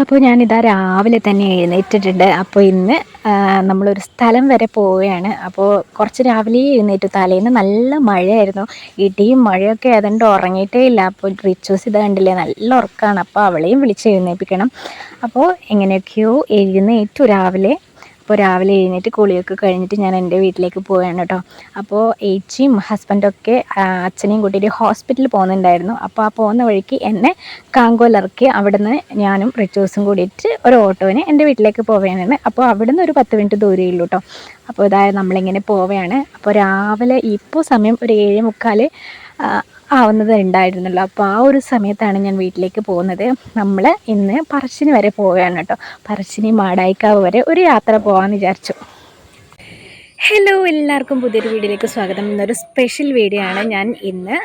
അപ്പോൾ ഞാനിതാ രാവിലെ തന്നെ എഴുന്നേറ്റിട്ടുണ്ട്. അപ്പോൾ ഇന്ന് നമ്മളൊരു സ്ഥലം വരെ പോവുകയാണ്. അപ്പോൾ കുറച്ച് രാവിലെ എഴുന്നേറ്റു. തലേന്ന് നല്ല മഴയായിരുന്നു. ഇടിയും മഴയൊക്കെ ഏതാണ്ട് ഉറങ്ങിയിട്ടേ ഇല്ല. അപ്പോൾ റിച്ചൂസ് ഇത് കണ്ടില്ലേ? നല്ല ഉറക്കമാണ് അപ്പോൾ അവളെയും വിളിച്ച് എഴുന്നേൽപ്പിക്കണം അപ്പോൾ എങ്ങനെയൊക്കെയോ എഴുന്നേറ്റു രാവിലെ. അപ്പോൾ രാവിലെ എഴുന്നേറ്റ് കുളിയൊക്കെ കഴിഞ്ഞിട്ട് ഞാൻ എന്റെ വീട്ടിലേക്ക് പോവുകയാണ് കേട്ടോ. അപ്പോൾ ഏച്ചിയും ഹസ്ബൻഡൊക്കെ അച്ഛനെയും കൂട്ടിയിട്ട് ഹോസ്പിറ്റലിൽ പോകുന്നുണ്ടായിരുന്നു. അപ്പോൾ ആ പോകുന്ന വഴിക്ക് എന്നെ കാങ്കോലിറക്കി അവിടുന്ന് ഞാനും റിച്ചൂസും കൂടിയിട്ട് ഒരു ഓട്ടോവിന് എന്റെ വീട്ടിലേക്ക് പോവുകയാണ്. അപ്പോൾ അവിടുന്ന് ഒരു പത്ത് മിനിറ്റ് ദൂരമേ ഉള്ളൂ കേട്ടോ. അപ്പോൾ ഇതായത് നമ്മളിങ്ങനെ പോവുകയാണ്. അപ്പോൾ രാവിലെ ഇപ്പോൾ സമയം ഒരു ഏഴ് മുക്കാൽ ആവുന്നത് ഉണ്ടായിരുന്നല്ലോ. അപ്പോൾ ആ ഒരു സമയത്താണ് ഞാൻ വീട്ടിലേക്ക് പോകുന്നത്. നമ്മൾ ഇന്ന് പറശ്ശിനി വരെ പോവുകയാണ് കേട്ടോ. പറശ്ശിനി മാടായിക്കാവ് വരെ ഒരു യാത്ര പോകാമെന്ന് വിചാരിച്ചു. ഹലോ എല്ലാവർക്കും പുതിയൊരു വീഡിയോയിലേക്ക് സ്വാഗതം. ഇന്നൊരു സ്പെഷ്യൽ വീഡിയോ ആണ്. ഞാൻ ഇന്ന്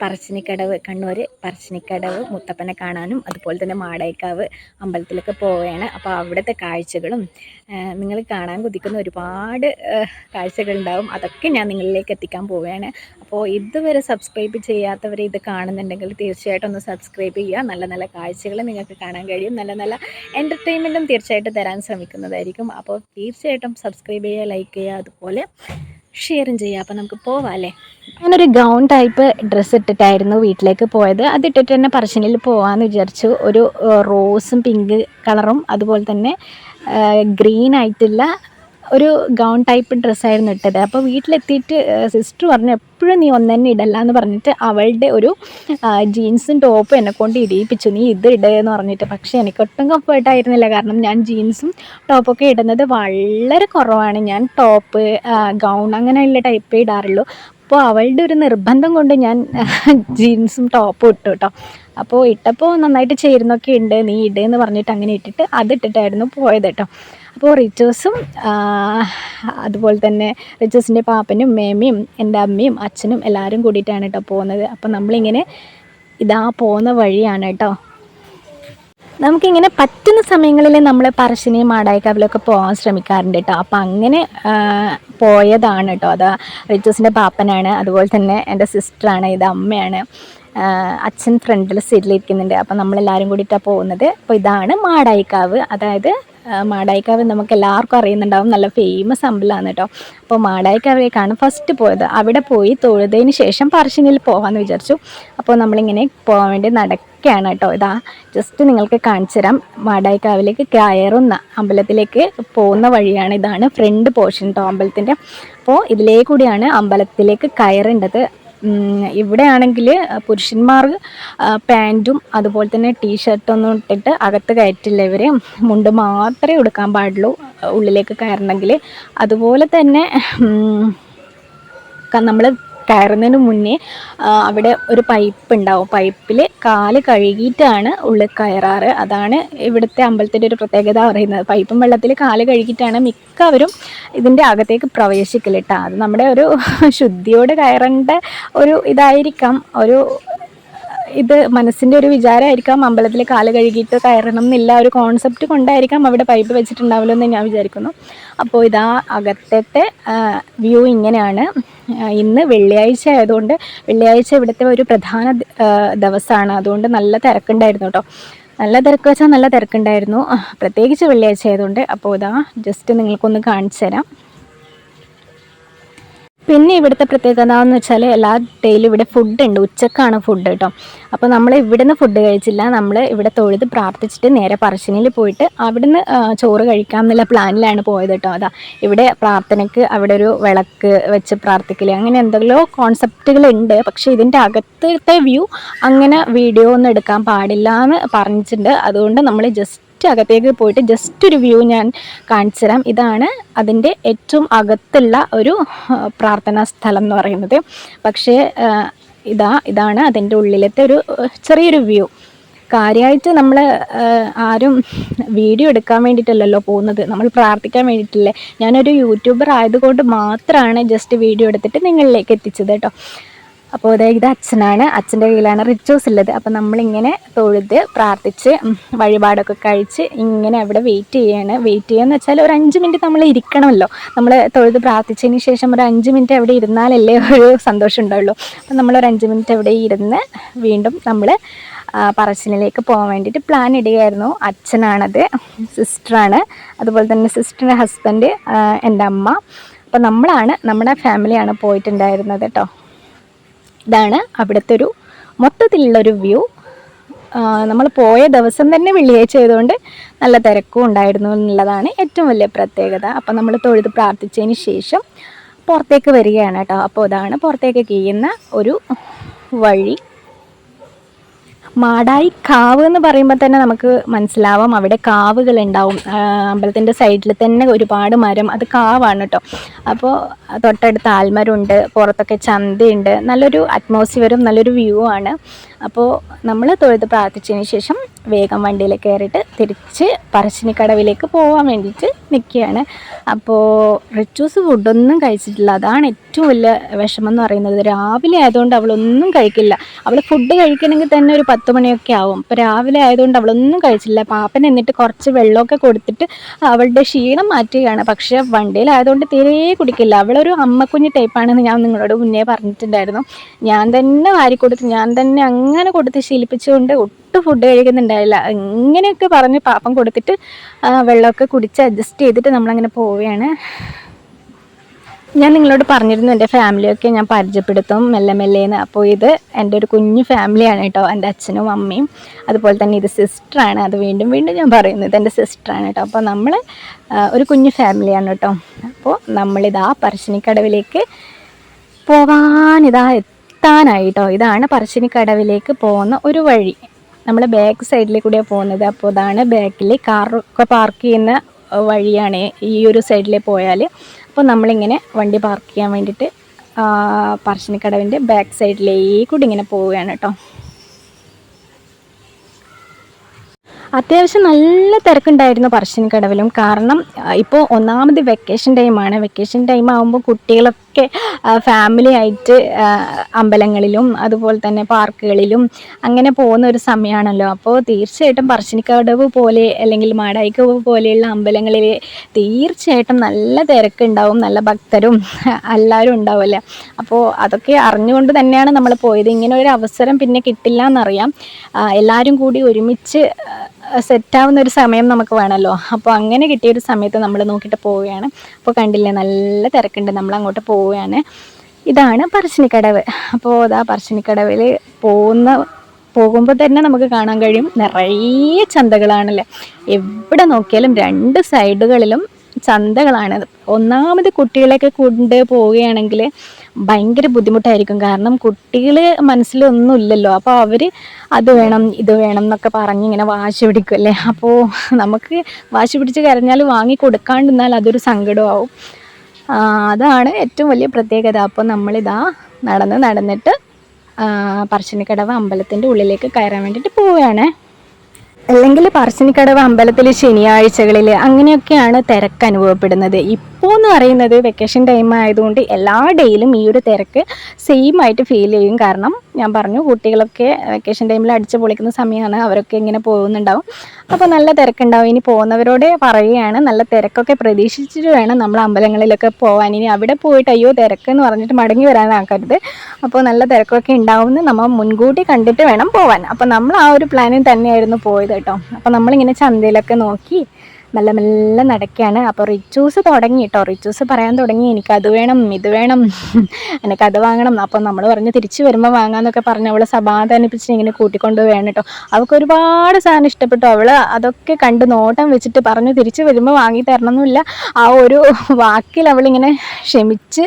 പറശ്ശിനിക്കടവ് കണ്ണൂർ പറശ്ശിനിക്കടവ് മുത്തപ്പനെ കാണാനും അതുപോലെ തന്നെ മാടായിക്കാവ് അമ്പലത്തിലൊക്കെ പോവുകയാണ്. അപ്പോൾ അവിടുത്തെ കാഴ്ചകളും നിങ്ങൾ കാണാൻ കുതിക്കുന്ന ഒരുപാട് കാഴ്ചകളുണ്ടാവും. അതൊക്കെ ഞാൻ നിങ്ങളിലേക്ക് എത്തിക്കാൻ പോവുകയാണ്. അപ്പോൾ ഇതുവരെ സബ്സ്ക്രൈബ് ചെയ്യാത്തവർ ഇത് കാണുന്നുണ്ടെങ്കിൽ തീർച്ചയായിട്ടും ഒന്ന് സബ്സ്ക്രൈബ് ചെയ്യുക. നല്ല നല്ല കാഴ്ചകൾ നിങ്ങൾക്ക് കാണാൻ കഴിയും. നല്ല നല്ല എന്റർടൈൻമെന്റും തീർച്ചയായിട്ടും തരാൻ ശ്രമിക്കുന്നതായിരിക്കും. അപ്പോൾ തീർച്ചയായിട്ടും സബ്സ്ക്രൈബ് ചെയ്യുക ലൈക്ക് ചെയ്യുക അതുപോലെ ഷെയറും ചെയ്യാം. അപ്പോൾ നമുക്ക് പോവാം അല്ലേ ഞാനൊരു ഗൗൺ ടൈപ്പ് ഡ്രസ്സ് ഇട്ടിട്ടായിരുന്നു വീട്ടിലേക്ക് പോയത്. അതിട്ടിട്ട് തന്നെ പറശ്ശിനിൽ പോകാമെന്ന് വിചാരിച്ചു. ഒരു റോസും പിങ്ക് കളറും അതുപോലെ തന്നെ ഗ്രീൻ ആയിട്ടുള്ള ഒരു ഗൗൺ ടൈപ്പ് ഡ്രസ്സായിരുന്നു ഇട്ടത്. അപ്പോൾ വീട്ടിലെത്തിയിട്ട് സിസ്റ്റർ പറഞ്ഞു എപ്പോഴും നീ ഒന്നെന്നെ ഇടല്ല എന്ന് പറഞ്ഞിട്ട് അവളുടെ ഒരു ജീൻസും ടോപ്പും എന്നെ കൊണ്ട് ഇടിയിപ്പിച്ചു. നീ ഇത് ഇടയെന്ന് പറഞ്ഞിട്ട് പക്ഷേ എനിക്ക് ഒട്ടും കംഫർട്ടായിരുന്നില്ല കാരണം ഞാൻ ജീൻസും ടോപ്പൊക്കെ ഇടുന്നത് വളരെ കുറവാണ്. ഞാൻ ടോപ്പ് ഗൗൺ അങ്ങനെയുള്ള ടൈപ്പേ ഇടാറുള്ളൂ. അപ്പോൾ അവളുടെ ഒരു നിർബന്ധം കൊണ്ട് ഞാൻ ജീൻസും ടോപ്പും ഇട്ടു കേട്ടോ അപ്പോൾ ഇട്ടപ്പോൾ നന്നായിട്ട് ചേരുന്നൊക്കെ ഉണ്ട്. നീ ഇടേന്ന് പറഞ്ഞിട്ട് അങ്ങനെ ഇട്ടിട്ട് അത് ഇട്ടിട്ടായിരുന്നു പോയത് കേട്ടോ അപ്പോൾ റിച്ചേഴ്സും അതുപോലെ തന്നെ റിച്ചേഴ്സിന്റെ പാപ്പനും മേമയും എന്റെ അമ്മയും അച്ഛനും എല്ലാവരും കൂടിയിട്ടാണ് കേട്ടോ പോകുന്നത്. അപ്പോൾ നമ്മളിങ്ങനെ ഇതാ പോകുന്ന വഴിയാണ് കേട്ടോ. നമുക്കിങ്ങനെ പറ്റുന്ന സമയങ്ങളിൽ നമ്മൾ പറശ്ശിനെയും മാടായിക്കാവിലൊക്കെ പോകാൻ ശ്രമിക്കാറുണ്ട് കേട്ടോ. അപ്പം അങ്ങനെ പോയതാണ് കേട്ടോ. അത് റിച്ചേഴ്സിന്റെ പാപ്പനാണ് അതുപോലെ തന്നെ എന്റെ സിസ്റ്ററാണ് ഇത് അമ്മയാണ്. അച്ഛൻ ഫ്രണ്ടിൽ സീറ്റിലിരിക്കുന്നുണ്ട് അപ്പം നമ്മളെല്ലാവരും കൂടിയിട്ടാണ് പോകുന്നത്. അപ്പോൾ ഇതാണ് മാടായിക്കാവ്. അതായത് മാടായിക്കാവ് നമുക്ക് എല്ലാവർക്കും അറിയുന്നുണ്ടാവും. നല്ല ഫേമസ് അമ്പലമാണ് കേട്ടോ അപ്പോൾ മാടായിക്കാവിലേക്കാണ് ഫസ്റ്റ് പോയത്. അവിടെ പോയി തൊഴുതതിന് ശേഷം പറശ്ശിനിയിൽ പോകാമെന്ന് വിചാരിച്ചു. അപ്പോൾ നമ്മളിങ്ങനെ പോകാൻ വേണ്ടി നടക്കുകയാണ് കേട്ടോ ഇതാ ജസ്റ്റ് നിങ്ങൾക്ക് കാണിച്ചു തരാം. മാടായിക്കാവിലേക്ക് കയറുന്ന അമ്പലത്തിലേക്ക് പോകുന്ന വഴിയാണ് ഇതാണ് ഫ്രണ്ട് പോർഷൻ കേട്ടോ അമ്പലത്തിന്റെ അപ്പോൾ ഇതിലേ കൂടിയാണ് അമ്പലത്തിലേക്ക് കയറേണ്ടത്. ഇവിടെയാണെങ്കിൽ പുരുഷന്മാർ പാന്റും അതുപോലെ തന്നെ ടീഷർട്ടൊന്നും ഇട്ടിട്ട് അകത്ത് കയറ്റില്ല ഇവർ മുണ്ട് മാത്രമേ എടുക്കാൻ പാടുള്ളൂ ഉള്ളിലേക്ക് കയറണമെങ്കിൽ. അതുപോലെ തന്നെ നമ്മൾ കയറുന്നതിന് മുന്നേ അവിടെ ഒരു പൈപ്പ് ഉണ്ടാവും. പൈപ്പിൽ കാൽ കഴുകിയിട്ടാണ് ഉള്ളിൽ കയറാറ്. അതാണ് ഇവിടുത്തെ അമ്പലത്തിന്റെ ഒരു പ്രത്യേകത പറയുന്നത്. പൈപ്പും വെള്ളത്തിൽ കാൽ കഴുകിയിട്ടാണ് മിക്കവരും ഇതിന്റെ അകത്തേക്ക് പ്രവേശിക്കൽ കേട്ടോ അത് നമ്മുടെ ഒരു ശുദ്ധിയോട് കയറേണ്ട ഒരു ഇതായിരിക്കാം. ഒരു ഇത് മനസ്സിന്റെ ഒരു വിചാരമായിരിക്കാം. അമ്പലത്തിൽ കാൽ കഴുകിയിട്ട് കയറണം എന്നില്ല ഒരു കോൺസെപ്റ്റ് കൊണ്ടായിരിക്കാം അവിടെ പൈപ്പ് വെച്ചിട്ടുണ്ടാവുമല്ലോ എന്ന് ഞാൻ വിചാരിക്കുന്നു. അപ്പോൾ ഇതാ അകത്തത്തെ വ്യൂ ഇങ്ങനെയാണ്. ഇന്ന് വെള്ളിയാഴ്ച ആയതുകൊണ്ട് വെള്ളിയാഴ്ച ഇവിടുത്തെ ഒരു പ്രധാന ദിവസമാണ് അതുകൊണ്ട് നല്ല തിരക്കുണ്ടായിരുന്നു കേട്ടോ നല്ല തിരക്ക് വെച്ചാൽ നല്ല തിരക്കുണ്ടായിരുന്നു. പ്രത്യേകിച്ച് വെള്ളിയാഴ്ച ആയതുകൊണ്ട്. അപ്പോൾ ഇതാ ജസ്റ്റ് നിങ്ങൾക്കൊന്ന് കാണിച്ചു തരാം പിന്നെ ഇവിടുത്തെ പ്രത്യേകത എന്ന് വെച്ചാൽ എല്ലാ ഡേയിലും ഇവിടെ ഫുഡ് ഉണ്ട്. ഉച്ചക്കാണ് ഫുഡ് കേട്ടോ. അപ്പോൾ നമ്മൾ ഇവിടുന്ന് ഫുഡ് കഴിച്ചില്ല. നമ്മൾ ഇവിടെ തൊഴുത് പ്രാർത്ഥിച്ചിട്ട് നേരെ പറശ്ശിനിയിൽ പോയിട്ട് അവിടുന്ന് ചോറ് കഴിക്കാം എന്നുള്ള പ്ലാനിലാണ് പോയത് കേട്ടോ. അതാ ഇവിടെ പ്രാർത്ഥനയ്ക്ക് അവിടെ ഒരു വിളക്ക് വെച്ച് പ്രാർത്ഥിക്കൽ അങ്ങനെ എന്തെങ്കിലും കോൺസെപ്റ്റുകൾ ഉണ്ട്. പക്ഷേ ഇതിന്റെ അകത്തത്തെ വ്യൂ അങ്ങനെ വീഡിയോ ഒന്നും എടുക്കാൻ പാടില്ല എന്ന് പറഞ്ഞിട്ടുണ്ട്. അതുകൊണ്ട് നമ്മൾ ജസ്റ്റ് ജസ്റ്റ് അകത്തേക്ക് പോയിട്ട് ജസ്റ്റ് ഒരു വ്യൂ ഞാൻ കാണിച്ചു തരാം ഇതാണ് അതിന്റെ ഏറ്റവും അകത്തുള്ള ഒരു പ്രാർത്ഥനാ സ്ഥലം എന്ന് പറയുന്നത്. പക്ഷേ ഇതാ ഇതാണ് അതിന്റെ ഉള്ളിലത്തെ ഒരു ചെറിയൊരു വ്യൂ കാര്യമായിട്ട് നമ്മൾ ആരും വീഡിയോ എടുക്കാൻ വേണ്ടിയിട്ടല്ലല്ലോ പോകുന്നത്. നമ്മൾ പ്രാർത്ഥിക്കാൻ വേണ്ടിയിട്ടല്ലേ. ഞാനൊരു യൂട്യൂബർ ആയതുകൊണ്ട് മാത്രമാണ് ജസ്റ്റ് വീഡിയോ എടുത്തിട്ട് നിങ്ങളിലേക്ക് എത്തിച്ചത് കേട്ടോ. അപ്പോൾ ഇതേ ഇത് അച്ഛനാണ്. അച്ഛന്റെ കയ്യിലാണ് റിച്ചോസ് ഉള്ളത്. അപ്പോൾ നമ്മളിങ്ങനെ തൊഴുത് പ്രാർത്ഥിച്ച് വഴിപാടൊക്കെ കഴിച്ച് ഇങ്ങനെ അവിടെ വെയിറ്റ് ചെയ്യാണ്. വെയിറ്റ് ചെയ്യാന്ന് വെച്ചാൽ ഒരു അഞ്ച് മിനിറ്റ് നമ്മൾ ഇരിക്കണമല്ലോ. നമ്മൾ തൊഴുത് പ്രാർത്ഥിച്ചതിന് ശേഷം ഒരു അഞ്ച് മിനിറ്റ് അവിടെ ഇരുന്നാലല്ലേ ഒരു സന്തോഷം ഉണ്ടാവുള്ളൂ. അപ്പം നമ്മളൊരു അഞ്ച് മിനിറ്റ് അവിടെ ഇരുന്ന് വീണ്ടും നമ്മൾ പറശ്ശിനിലേക്ക് പോകാൻ വേണ്ടിയിട്ട് പ്ലാൻ ഇടുകയായിരുന്നു. അച്ഛനാണത് സിസ്റ്ററാണ് അതുപോലെ തന്നെ സിസ്റ്ററിന്റെ ഹസ്ബൻഡ് എന്റെ അമ്മ. അപ്പോൾ നമ്മളാണ് നമ്മുടെ ഫാമിലിയാണ് പോയിട്ടുണ്ടായിരുന്നത് കേട്ടോ. ഇതാണ് അവിടുത്തെ ഒരു മൊത്തത്തിലുള്ളൊരു വ്യൂ. നമ്മൾ പോയ ദിവസം തന്നെ വെള്ളിയാഴ്ച ആയതുകൊണ്ട് നല്ല തിരക്കും ഉണ്ടായിരുന്നു എന്നുള്ളതാണ് ഏറ്റവും വലിയ പ്രത്യേകത. അപ്പം നമ്മൾ തൊഴുത് പ്രാർത്ഥിച്ചതിന് ശേഷം പുറത്തേക്ക് വരികയാണ് കേട്ടോ. അപ്പോൾ ഇതാണ് പുറത്തേക്ക് കീയുന്ന ഒരു വഴി. മാടായി കാവ് എന്ന് പറയുമ്പോൾ തന്നെ നമുക്ക് മനസ്സിലാവാം. അവിടെ കാവുകൾ ഉണ്ടാവും അമ്പലത്തിന്റെ സൈഡിൽ തന്നെ ഒരുപാട് മരം. അത് കാവാണ് കേട്ടോ അപ്പോൾ തൊട്ടടുത്ത് ആൽമരമുണ്ട്. പുറത്തൊക്കെ ചന്തയുണ്ട്. നല്ലൊരു അറ്റ്മോസ്ഫിയറും നല്ലൊരു വ്യൂ ആണ്. അപ്പോൾ നമ്മൾ തൊഴുത് പ്രാർത്ഥിച്ചതിന് ശേഷം വേഗം വണ്ടിയിൽ കയറിയിട്ട് തിരിച്ച് പറശ്ശിനിക്കടവിലേക്ക് പോകാൻ വേണ്ടിയിട്ട് നിൽക്കുകയാണ്. അപ്പോൾ റിച്ചൂസ് ഫുഡൊന്നും കഴിച്ചിട്ടില്ല. അതാണ് ഏറ്റവും വലിയ വിഷമം എന്ന് പറയുന്നത്. രാവിലെ ആയതുകൊണ്ട് അവളൊന്നും കഴിക്കില്ല. അവൾ ഫുഡ് കഴിക്കണമെങ്കിൽ തന്നെ ഒരു പത്ത് മണിയൊക്കെ ആവും. അപ്പോൾ രാവിലെ ആയതുകൊണ്ട് അവളൊന്നും കഴിച്ചില്ല. പാപ്പൻ എന്നിട്ട് കുറച്ച് വെള്ളമൊക്കെ കൊടുത്തിട്ട് അവളുടെ ക്ഷീണം മാറ്റുകയാണ്. പക്ഷേ വണ്ടിയിലായതുകൊണ്ട് തീരെ കുടിക്കില്ല. അവളൊരു അമ്മക്കുഞ്ഞ് ടൈപ്പാണെന്ന് ഞാൻ നിങ്ങളോട് മുന്നേ പറഞ്ഞിട്ടുണ്ടായിരുന്നു. ഞാൻ തന്നെ വാരി കൊടുത്ത് ഞാൻ തന്നെ അങ്ങനെ കൊടുത്ത് ശീലിപ്പിച്ചുകൊണ്ട് ഒട്ടും ഫുഡ് കഴിക്കുന്നുണ്ടായില്ല. ഇങ്ങനെയൊക്കെ പറഞ്ഞ് പാപ്പം കൊടുത്തിട്ട് വെള്ളമൊക്കെ കുടിച്ച് അഡ്ജസ്റ്റ് ചെയ്തിട്ട് നമ്മളങ്ങനെ പോവുകയാണ്. ഞാൻ നിങ്ങളോട് പറഞ്ഞിരുന്നു എന്റെ ഫാമിലിയൊക്കെ ഞാൻ പരിചയപ്പെടുത്തും മെല്ലെ മെല്ലേന്ന്. അപ്പോൾ ഇത് എന്റെ ഒരു കുഞ്ഞു ഫാമിലിയാണ് കേട്ടോ എന്റെ അച്ഛനും അമ്മയും. അതുപോലെ തന്നെ ഇത് സിസ്റ്ററാണ്. അത് വീണ്ടും വീണ്ടും ഞാൻ പറയുന്നു ഇത് എന്റെ സിസ്റ്ററാണ് കേട്ടോ. അപ്പോൾ നമ്മൾ ഒരു കുഞ്ഞു ഫാമിലിയാണ് കേട്ടോ. അപ്പോൾ നമ്മളിതാ പറശ്ശിനിക്കടവിലേക്ക് പോകാനിതാ എത്താനായിട്ടോ ഇതാണ് പറശ്ശിനിക്കടവിലേക്ക് പോകുന്ന ഒരു വഴി. നമ്മൾ ബാക്ക് സൈഡിൽ കൂടെ പോകുന്നത്. അപ്പോൾ ഇതാണ് ബാക്കിൽ കാറൊക്കെ പാർക്ക് ചെയ്യുന്ന വഴിയാണ് ഈ ഒരു സൈഡിൽ പോയാൽ അപ്പോൾ നമ്മളിങ്ങനെ വണ്ടി പാർക്ക് ചെയ്യാൻ വേണ്ടിയിട്ട് പറശ്ശിനിക്കടവിന്റെ ബാക്ക് സൈഡിലേക്കൂടി ഇങ്ങനെ പോവുകയാണ് കേട്ടോ അത്യാവശ്യം നല്ല തിരക്കുണ്ടായിരുന്നു പറശ്ശിനിക്കടവിലും. കാരണം ഇപ്പോൾ ഒന്നാമത് വെക്കേഷൻ ടൈമാണ് വെക്കേഷൻ ടൈം ആകുമ്പോൾ കുട്ടികളൊക്കെ ഫാമിലി ആയിട്ട് അമ്പലങ്ങളിലും അതുപോലെ തന്നെ പാർക്കുകളിലും അങ്ങനെ പോകുന്ന ഒരു സമയമാണല്ലോ അപ്പോൾ തീർച്ചയായിട്ടും പറശ്ശിനിക്കടവ് പോലെ അല്ലെങ്കിൽ മാടായിക്കവ് പോലെയുള്ള അമ്പലങ്ങളിൽ തീർച്ചയായിട്ടും നല്ല തിരക്കുണ്ടാവും നല്ല ഭക്തരും എല്ലാവരും ഉണ്ടാവുമല്ലേ? അപ്പോൾ അതൊക്കെ അറിഞ്ഞുകൊണ്ട് തന്നെയാണ് നമ്മൾ പോയത്. ഇങ്ങനെ ഒരു അവസരം പിന്നെ കിട്ടില്ല എന്നറിയാം എല്ലാവരും കൂടി ഒരുമിച്ച് സെറ്റാവുന്ന ഒരു സമയം നമുക്ക് വേണമല്ലോ. അപ്പോൾ അങ്ങനെ കിട്ടിയ ഒരു സമയത്ത് നമ്മൾ നോക്കിയിട്ട് പോവുകയാണ്. അപ്പോൾ കണ്ടില്ലേ നല്ല തിരക്കുണ്ട്. നമ്മൾ അങ്ങോട്ട് പോവുകയാണ്. ഇതാണ് പറശ്ശിനിക്കടവ്. അപ്പോൾ അതാ പറശ്ശിനിക്കടവിൽ പോകുന്ന പോകുമ്പോൾ തന്നെ നമുക്ക് കാണാൻ കഴിയും നിറയെ ചന്തകളാണല്ലേ. എവിടെ നോക്കിയാലും രണ്ട് സൈഡുകളിലും ചന്തകളാണ്. ഒന്നാമത് കുട്ടികളെയൊക്കെ കൊണ്ട് പോവുകയാണെങ്കിൽ ഭയങ്കര ബുദ്ധിമുട്ടായിരിക്കും. കാരണം കുട്ടികൾ മനസ്സിലൊന്നുമില്ലല്ലോ. അപ്പോൾ അവർ അത് വേണം ഇത് വേണം എന്നൊക്കെ പറഞ്ഞ് ഇങ്ങനെ വാശി പിടിക്കുമല്ലേ അപ്പോൾ നമുക്ക് വാശി പിടിച്ച് കരഞ്ഞാൽ വാങ്ങി കൊടുക്കാണ്ടിരുന്നാൽ അതൊരു സങ്കടമാവും. അതാണ് ഏറ്റവും വലിയ പ്രത്യേകത. അപ്പോൾ നമ്മളിതാ നടന്ന് നടന്നിട്ട് പറശ്ശിനിക്കടവ് അമ്പലത്തിന്റെ ഉള്ളിലേക്ക് കയറാൻ വേണ്ടിയിട്ട് പോവുകയാണേ. അല്ലെങ്കിൽ പറശ്ശിനിക്കടവ് അമ്പലത്തിൽ ശനിയാഴ്ചകളിൽ അങ്ങനെയൊക്കെയാണ് തിരക്ക് അനുഭവപ്പെടുന്നത്. ഇപ്പോൾ എന്ന് പറയുന്നത് വെക്കേഷൻ ടൈം ആയതുകൊണ്ട് എല്ലാ ഡേയിലും ഈ ഒരു തിരക്ക് സെയിം ആയിട്ട് ഫീൽ ചെയ്യും. കാരണം ഞാൻ പറഞ്ഞു കുട്ടികളൊക്കെ വെക്കേഷൻ ടൈമിൽ അടിച്ചു പൊളിക്കുന്ന സമയമാണ് അവരൊക്കെ ഇങ്ങനെ പോകുന്നുണ്ടാവും. അപ്പോൾ നല്ല തിരക്കുണ്ടാവും. ഇനി പോകുന്നവരോട് പറയുകയാണ് നല്ല തിരക്കൊക്കെ പ്രതീക്ഷിച്ചിട്ട് വേണം നമ്മൾ അമ്പലങ്ങളിലൊക്കെ പോകാൻ ഇനി അവിടെ പോയിട്ട് അയ്യോ തിരക്ക് എന്ന് പറഞ്ഞിട്ട് മടങ്ങി വരാനാക്കരുത്. അപ്പോൾ നല്ല തിരക്കൊക്കെ ഉണ്ടാവുമെന്ന് നമ്മൾ മുൻകൂട്ടി കണ്ടിട്ട് വേണം പോകാൻ അപ്പോൾ നമ്മൾ ആ ഒരു പ്ലാനിൽ തന്നെയായിരുന്നു പോയത്. കേട്ടോ. അപ്പോൾ നമ്മളിങ്ങനെ ചന്തയിലൊക്കെ നോക്കി മെല്ലെ മെല്ലെ നടക്കുകയാണ് അപ്പോൾ റിച്ചൂസ് തുടങ്ങി കേട്ടോ റിച്ചൂസ് പറയാൻ തുടങ്ങി. എനിക്ക് അത് വേണം ഇത് വേണം എനിക്ക് അത് വാങ്ങണം. അപ്പോൾ നമ്മൾ പറഞ്ഞ് തിരിച്ച് വരുമ്പോൾ വാങ്ങാമെന്നൊക്കെ പറഞ്ഞ് അവളെ സമാധാനിപ്പിച്ച് ഇങ്ങനെ കൂട്ടിക്കൊണ്ട് വേണം കേട്ടോ അവൾക്ക് ഒരുപാട് സാധനം ഇഷ്ടപ്പെട്ടു. അവൾ അതൊക്കെ കണ്ട് നോട്ടം വെച്ചിട്ട് പറഞ്ഞു തിരിച്ച് വരുമ്പോൾ വാങ്ങി തരണമെന്നില്ല ആ ഒരു വാക്കിൽ അവളിങ്ങനെ ക്ഷമിച്ച്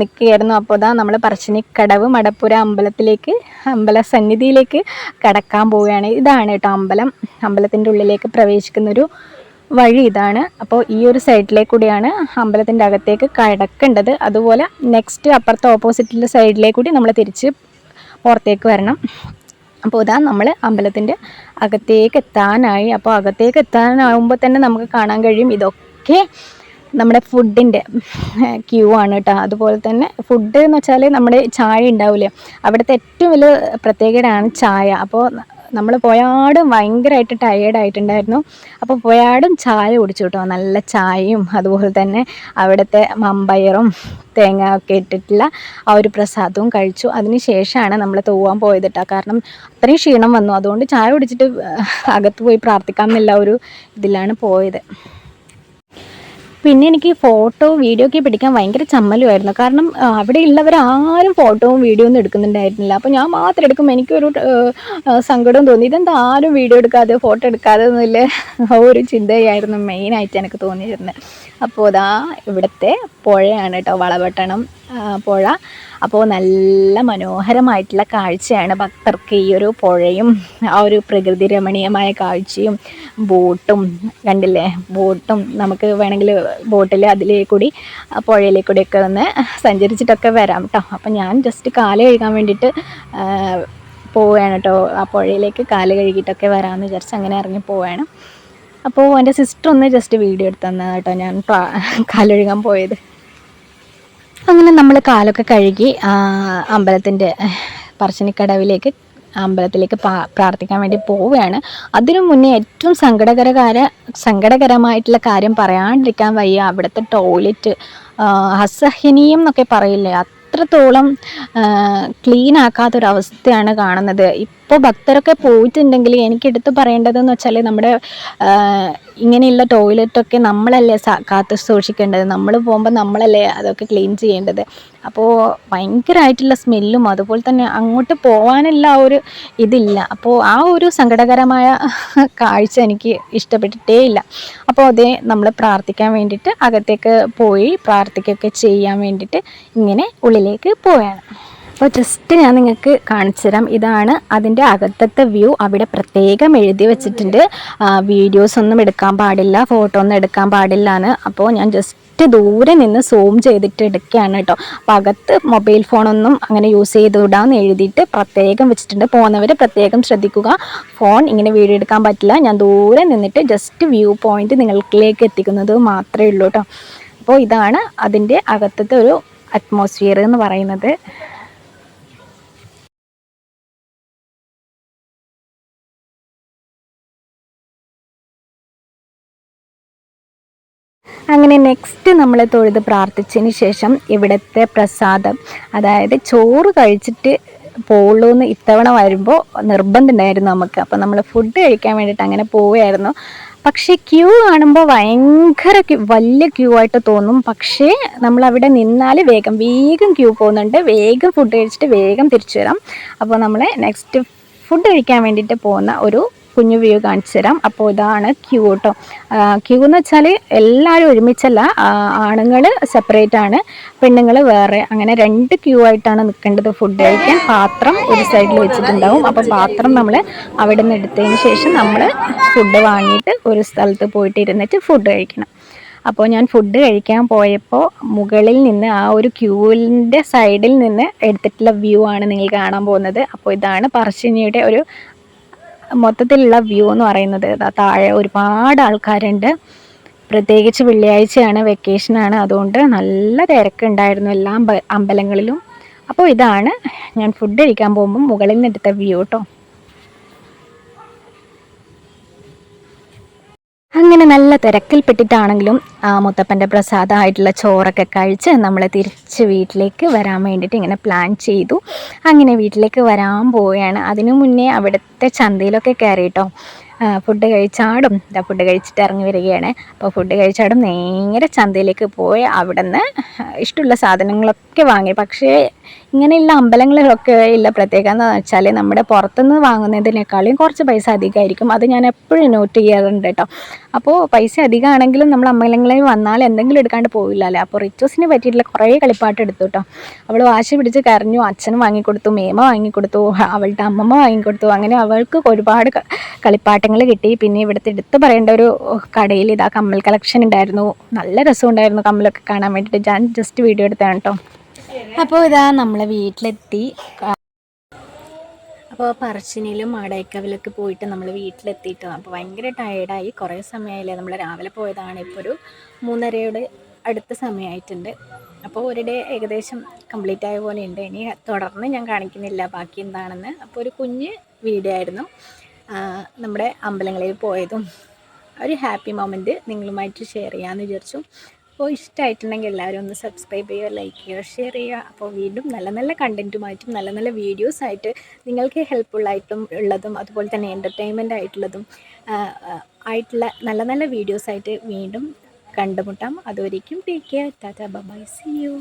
നിൽക്കുകയായിരുന്നു അപ്പോൾ ഇതാ നമ്മൾ പറശ്ശിനിക്കടവ് മടപ്പുര അമ്പലത്തിലേക്ക് അമ്പല സന്നിധിയിലേക്ക് കടക്കാൻ പോവുകയാണ്. ഇതാണ് കേട്ടോ അമ്പലം. അമ്പലത്തിന്റെ ഉള്ളിലേക്ക് പ്രവേശിക്കുന്നൊരു വഴി ഇതാണ്. അപ്പോൾ ഈ ഒരു സൈഡിലേക്ക് കൂടിയാണ് അമ്പലത്തിന്റെ അകത്തേക്ക് കടക്കേണ്ടത്. അതുപോലെ നെക്സ്റ്റ് അപ്പുറത്തെ ഓപ്പോസിറ്റിലെ സൈഡിലേക്ക് കൂടി നമ്മൾ തിരിച്ച് പുറത്തേക്ക് വരണം. അപ്പോൾ ഇതാ നമ്മൾ അമ്പലത്തിന്റെ അകത്തേക്ക് എത്താനായി. അപ്പോൾ അകത്തേക്ക് എത്താനാകുമ്പോൾ തന്നെ നമുക്ക് കാണാൻ കഴിയും. ഇതൊക്കെ നമ്മുടെ ഫുഡിന്റെ ക്യൂ ആണ് കേട്ടോ അതുപോലെ തന്നെ ഫുഡ് എന്ന് വെച്ചാൽ നമ്മുടെ ചായ ഉണ്ടാവില്ലേ അവിടുത്തെ ഏറ്റവും വലിയ പ്രത്യേകതയാണ് ചായ. അപ്പോൾ നമ്മൾ പോയാടും ഭയങ്കരമായിട്ട് ടയേർഡായിട്ടുണ്ടായിരുന്നു അപ്പോൾ പോയാടും ചായ കുടിച്ചു കേട്ടോ. നല്ല ചായയും അതുപോലെ തന്നെ അവിടുത്തെ മമ്പയറും തേങ്ങ ഒക്കെ ഇട്ടിട്ടുള്ള ആ ഒരു പ്രസാദവും കഴിച്ചു. അതിന് ശേഷമാണ് നമ്മൾ തൂവാൻ പോയത് കേട്ടോ. കാരണം അത്രയും ക്ഷീണം വന്നു. അതുകൊണ്ട് ചായ കുടിച്ചിട്ട് അകത്ത് പോയി പ്രാർത്ഥിക്കാം എന്നുള്ള ഒരു ഇതിലാണ് പോയത്. പിന്നെ എനിക്ക് ഫോട്ടോ വീഡിയോ ഒക്കെ പിടിക്കാൻ ഭയങ്കര ചമ്മലുമായിരുന്നു. കാരണം അവിടെ ഉള്ളവർ ആരും ഫോട്ടോവും വീഡിയോ ഒന്നും എടുക്കുന്നുണ്ടായിരുന്നില്ല. അപ്പോൾ ഞാൻ മാത്രം എടുക്കുമ്പോൾ എനിക്കൊരു സങ്കടം തോന്നി. ഇതെന്താ ആരും വീഡിയോ എടുക്കാതെ ഫോട്ടോ എടുക്കാതെ എന്നുള്ള ഒരു ചിന്തയായിരുന്നു മെയിനായിട്ട് എനിക്ക് തോന്നിയിരുന്നത്. അപ്പോൾ അതാ ഇവിടുത്തെ പുഴയാണ് കേട്ടോ വളപട്ടണം. പുഴ. അപ്പോൾ നല്ല മനോഹരമായിട്ടുള്ള കാഴ്ചയാണ് ഭക്തർക്ക് ഈ ഒരു പുഴയും ആ ഒരു പ്രകൃതി രമണീയമായ കാഴ്ചയും ബോട്ടും കണ്ടില്ലേ? ബോട്ടും നമുക്ക് വേണമെങ്കിൽ ബോട്ടിൽ അതിലേ കൂടി പുഴയിലേ കൂടിയൊക്കെ ഒന്ന് സഞ്ചരിച്ചിട്ടൊക്കെ വരാം കേട്ടോ അപ്പം ഞാൻ ജസ്റ്റ് കാൽ കഴുകാൻ വേണ്ടിയിട്ട് പോവുകയാണ് കേട്ടോ ആ പുഴയിലേക്ക് കാൽ കഴുകിയിട്ടൊക്കെ വരാമെന്ന് വിചാരിച്ച് അങ്ങനെ ഇറങ്ങി പോവുകയാണ്. അപ്പോൾ എന്റെ സിസ്റ്റർ ഒന്ന് ജസ്റ്റ് വീഡിയോ എടുത്തു തന്നതാണ് കേട്ടോ ഞാൻ കാലൊഴുകാൻ കാൽ പോയത്. അങ്ങനെ നമ്മൾ കാലൊക്കെ കഴുകി അമ്പലത്തിന്റെ പറശ്ശിനിക്കടവിലേക്ക് അമ്പലത്തിലേക്ക് പ്രാർത്ഥിക്കാൻ വേണ്ടി പോവുകയാണ്. അതിനു മുന്നേ ഏറ്റവും സങ്കടകരകാര സങ്കടകരമായിട്ടുള്ള കാര്യം പറയാണ്ടിരിക്കാൻ വയ്യ. അവിടുത്തെ ടോയ്ലറ്റ് അസഹനീയം എന്നൊക്കെ പറയില്ലേ? അത്രത്തോളം ക്ലീൻ ആക്കാത്തൊരവസ്ഥയാണ് കാണുന്നത്. ഇപ്പോൾ ഭക്തരൊക്കെ പോയിട്ടുണ്ടെങ്കിൽ എനിക്ക് എടുത്ത് പറയേണ്ടതെന്ന് വെച്ചാൽ നമ്മുടെ ഇങ്ങനെയുള്ള ടോയ്ലറ്റൊക്കെ നമ്മളല്ലേ കാത്തു സൂക്ഷിക്കേണ്ടത്. നമ്മൾ പോകുമ്പോൾ നമ്മളല്ലേ അതൊക്കെ ക്ലീൻ ചെയ്യേണ്ടത്. അപ്പോൾ ഭയങ്കരമായിട്ടുള്ള സ്മെല്ലും അതുപോലെ തന്നെ അങ്ങോട്ട് പോകാനുള്ള ആ ഒരു ഇതില്ല. അപ്പോൾ ആ ഒരു സങ്കടകരമായ കാഴ്ച എനിക്ക് ഇഷ്ടപ്പെട്ടിട്ടേ ഇല്ല. അപ്പോൾ അതേ നമ്മൾ പ്രാർത്ഥിക്കാൻ വേണ്ടിയിട്ട് അകത്തേക്ക് പോയി പ്രാർത്ഥിക്കുകയൊക്കെ ചെയ്യാൻ വേണ്ടിയിട്ട് ഇങ്ങനെ ഉള്ളിലേക്ക് പോവുകയാണ് അപ്പോൾ ജസ്റ്റ് ഞാൻ നിങ്ങൾക്ക് കാണിച്ചു തരാം. ഇതാണ് അതിന്റെ അകത്തത്തെ വ്യൂ അവിടെ പ്രത്യേകം എഴുതി വെച്ചിട്ടുണ്ട്. വീഡിയോസ് ഒന്നും എടുക്കാൻ പാടില്ല ഫോട്ടോ ഒന്നും എടുക്കാൻ പാടില്ല എന്ന്. അപ്പോൾ ഞാൻ ജസ്റ്റ് ദൂരെ നിന്ന് സൂം ചെയ്തിട്ട് എടുക്കുകയാണ് കേട്ടോ. അപ്പോൾ അകത്ത് മൊബൈൽ ഫോണൊന്നും അങ്ങനെ യൂസ് ചെയ്തുവിടാന്ന് എഴുതിയിട്ട് പ്രത്യേകം വെച്ചിട്ടുണ്ട്. പോകുന്നവർ പ്രത്യേകം ശ്രദ്ധിക്കുക. ഫോൺ ഇങ്ങനെ വീഡിയോ എടുക്കാൻ പറ്റില്ല. ഞാൻ ദൂരെ നിന്നിട്ട് ജസ്റ്റ് വ്യൂ പോയിന്റ് നിങ്ങളിലേക്ക് എത്തിക്കുന്നത് മാത്രമേ ഉള്ളൂ കേട്ടോ. അപ്പോൾ ഇതാണ് അതിന്റെ അകത്തത്തെ ഒരു അറ്റ്മോസ്ഫിയർ എന്ന് പറയുന്നത്. അങ്ങനെ നെക്സ്റ്റ് നമ്മൾ തൊഴുത് പ്രാർത്ഥിച്ചതിന് ശേഷം ഇവിടുത്തെ പ്രസാദം അതായത് ചോറ് കഴിച്ചിട്ട് പോളൂ എന്ന് ഇത്തവണ വരുമ്പോൾ നിർബന്ധമുണ്ടായിരുന്നു നമുക്ക്. അപ്പോൾ നമ്മൾ ഫുഡ് കഴിക്കാൻ വേണ്ടിയിട്ട് അങ്ങനെ പോവുകയായിരുന്നു. പക്ഷേ ക്യൂ കാണുമ്പോൾ ഭയങ്കര വലിയ ക്യൂ ആയിട്ട് തോന്നും. പക്ഷേ നമ്മൾ അവിടെ നിന്നാൽ വേഗം വേഗം ക്യൂ പോകുന്നുണ്ട്. വേഗം ഫുഡ് കഴിച്ചിട്ട് വേഗം തിരിച്ചു വരാം. അപ്പോൾ നമ്മൾ നെക്സ്റ്റ് ഫുഡ് കഴിക്കാൻ വേണ്ടിയിട്ട് പോകുന്ന ഒരു കുഞ്ഞു വ്യൂ കാണിച്ചു തരാം. അപ്പോൾ ഇതാണ് ക്യൂ കേട്ടോ ക്യൂ എന്ന് വെച്ചാൽ എല്ലാവരും ഒരുമിച്ചല്ല ആണുങ്ങൾ സെപ്പറേറ്റ് ആണ് പെണ്ണുങ്ങൾ വേറെ. അങ്ങനെ രണ്ട് ക്യൂ ആയിട്ടാണ് നിൽക്കേണ്ടത് ഫുഡ് കഴിക്കാൻ. പാത്രം ഒരു സൈഡിൽ വെച്ചിട്ടുണ്ടാവും. അപ്പോൾ പാത്രം നമ്മൾ അവിടെ നിന്ന് എടുത്തതിന് ശേഷം നമ്മൾ ഫുഡ് വാങ്ങിയിട്ട് ഒരു സ്ഥലത്ത് പോയിട്ട് ഇരുന്നിട്ട് ഫുഡ് കഴിക്കണം. അപ്പോൾ ഞാൻ ഫുഡ് കഴിക്കാൻ പോയപ്പോൾ മുകളിൽ നിന്ന് ആ ഒരു ക്യൂവിന്റെ സൈഡിൽ നിന്ന് എടുത്തിട്ടുള്ള വ്യൂ ആണ് നിങ്ങൾ കാണാൻ പോകുന്നത്. അപ്പോൾ ഇതാണ് പറശ്ശിനിയുടെ ഒരു മൊത്തത്തിലുള്ള വ്യൂ എന്ന് പറയുന്നത് താഴെ ഒരുപാട് ആൾക്കാരുണ്ട്. പ്രത്യേകിച്ച് വെള്ളിയാഴ്ചയാണ് വെക്കേഷനാണ് അതുകൊണ്ട് നല്ല തിരക്കുണ്ടായിരുന്നു എല്ലാ അമ്പ- അമ്പലങ്ങളിലും. അപ്പോൾ ഇതാണ് ഞാൻ ഫുഡ് കഴിക്കാൻ പോകുമ്പോൾ മുകളിൽ നിന്ന് എടുത്ത വ്യൂ കേട്ടോ അങ്ങനെ നല്ല തിരക്കിൽപ്പെട്ടിട്ടാണെങ്കിലും മുത്തപ്പന്റെ പ്രസാദമായിട്ടുള്ള ചോറൊക്കെ കഴിച്ച് നമ്മൾ തിരിച്ച് വീട്ടിലേക്ക് വരാൻ വേണ്ടിയിട്ട് ഇങ്ങനെ പ്ലാൻ ചെയ്തു. അങ്ങനെ വീട്ടിലേക്ക് വരാൻ പോവുകയാണ്. അതിനു മുന്നേ അവിടുത്തെ ചന്തയിലൊക്കെ കയറിയിട്ടോ ഫുഡ് കഴിച്ചാടും. ഫുഡ് കഴിച്ചിട്ട് ഇറങ്ങി വരികയാണ്. അപ്പോൾ ഫുഡ് കഴിച്ചാടും നേരെ ചന്തയിലേക്ക് പോയി അവിടെ നിന്ന് ഇഷ്ടമുള്ള സാധനങ്ങളൊക്കെ വാങ്ങി. പക്ഷേ ഇങ്ങനെയുള്ള അമ്പലങ്ങളിലൊക്കെ ഉള്ള പ്രത്യേകത എന്ന് വെച്ചാൽ നമ്മുടെ പുറത്തുനിന്ന് വാങ്ങുന്നതിനേക്കാളും കുറച്ച് പൈസ അധികമായിരിക്കും. അത് ഞാൻ എപ്പോഴും നോട്ട് ചെയ്യാറുണ്ട് കേട്ടോ. അപ്പോൾ പൈസ അധികമാണെങ്കിലും നമ്മൾ അമ്മയിലെങ്കിലും വന്നാൽ എന്തെങ്കിലും എടുക്കാണ്ട് പോവില്ലല്ലോ? അപ്പോൾ റിച്ചൂസിനെ പറ്റിയിട്ടുള്ള കുറേ കളിപ്പാട്ട് എടുത്തു കേട്ടോ. അവൾ വാശി പിടിച്ച് കരഞ്ഞു അച്ഛനും വാങ്ങിക്കൊടുത്തു മേമ വാങ്ങിക്കൊടുത്തു അവളുടെ അമ്മമ്മ വാങ്ങിക്കൊടുത്തു അങ്ങനെ അവൾക്ക് ഒരുപാട് കളിപ്പാട്ടങ്ങൾ കിട്ടി. പിന്നെ ഇവിടുത്തെ എടുത്ത് പറയേണ്ട ഒരു കടയിൽ ഇതാ കമ്മൽ കളക്ഷൻ ഉണ്ടായിരുന്നു. നല്ല രസമുണ്ടായിരുന്നു കമ്മലൊക്കെ കാണാൻ വേണ്ടിയിട്ട്. ഞാൻ ജസ്റ്റ് വീഡിയോ എടുത്താണ് കേട്ടോ. അപ്പോൾ ഇതാ നമ്മളെ വീട്ടിലെത്തി. അപ്പോൾ പറശ്ശിനിയിലും മാടായിക്കവിലൊക്കെ പോയിട്ട് നമ്മൾ വീട്ടിലെത്തിയിട്ട് അപ്പോൾ ഭയങ്കര ടയേർഡായി കുറേ സമയമായില്ലേ നമ്മൾ രാവിലെ പോയതാണ്. ഇപ്പോൾ ഒരു മൂന്നരയുടെ അടുത്ത സമയമായിട്ടുണ്ട് അപ്പോൾ ഒരു ഡേ ഏകദേശം കംപ്ലീറ്റ് ആയ പോലെ ഉണ്ട് ഇനി തുടർന്ന് ഞാൻ കാണിക്കുന്നില്ല ബാക്കി എന്താണെന്ന്. അപ്പോൾ ഒരു കുഞ്ഞ് വീഡിയോ ആയിരുന്നു നമ്മുടെ അമ്പലങ്ങളിൽ പോയതും ഒരു ഹാപ്പി മൊമെന്റ് നിങ്ങളുമായിട്ട് ഷെയർ ചെയ്യാമെന്ന് വിചാരിച്ചു. അപ്പോൾ ഇഷ്ടമായിട്ടുണ്ടെങ്കിൽ എല്ലാവരും ഒന്ന് സബ്സ്ക്രൈബ് ചെയ്യുക ലൈക്ക് ചെയ്യുക ഷെയർ ചെയ്യുക. അപ്പോൾ വീണ്ടും നല്ല നല്ല കണ്ടന്റുമായിട്ടും നല്ല നല്ല വീഡിയോസായിട്ട് നിങ്ങൾക്ക് ഹെൽപ്ഫുള്ളായിട്ടും ഉള്ളതും അതുപോലെ തന്നെ എന്റർടൈൻമെന്റ് ആയിട്ടുള്ളതും ആയിട്ടുള്ള നല്ല നല്ല വീഡിയോസായിട്ട് വീണ്ടും കണ്ടുമുട്ടാം. അതുവരേക്കും take care tata bye see you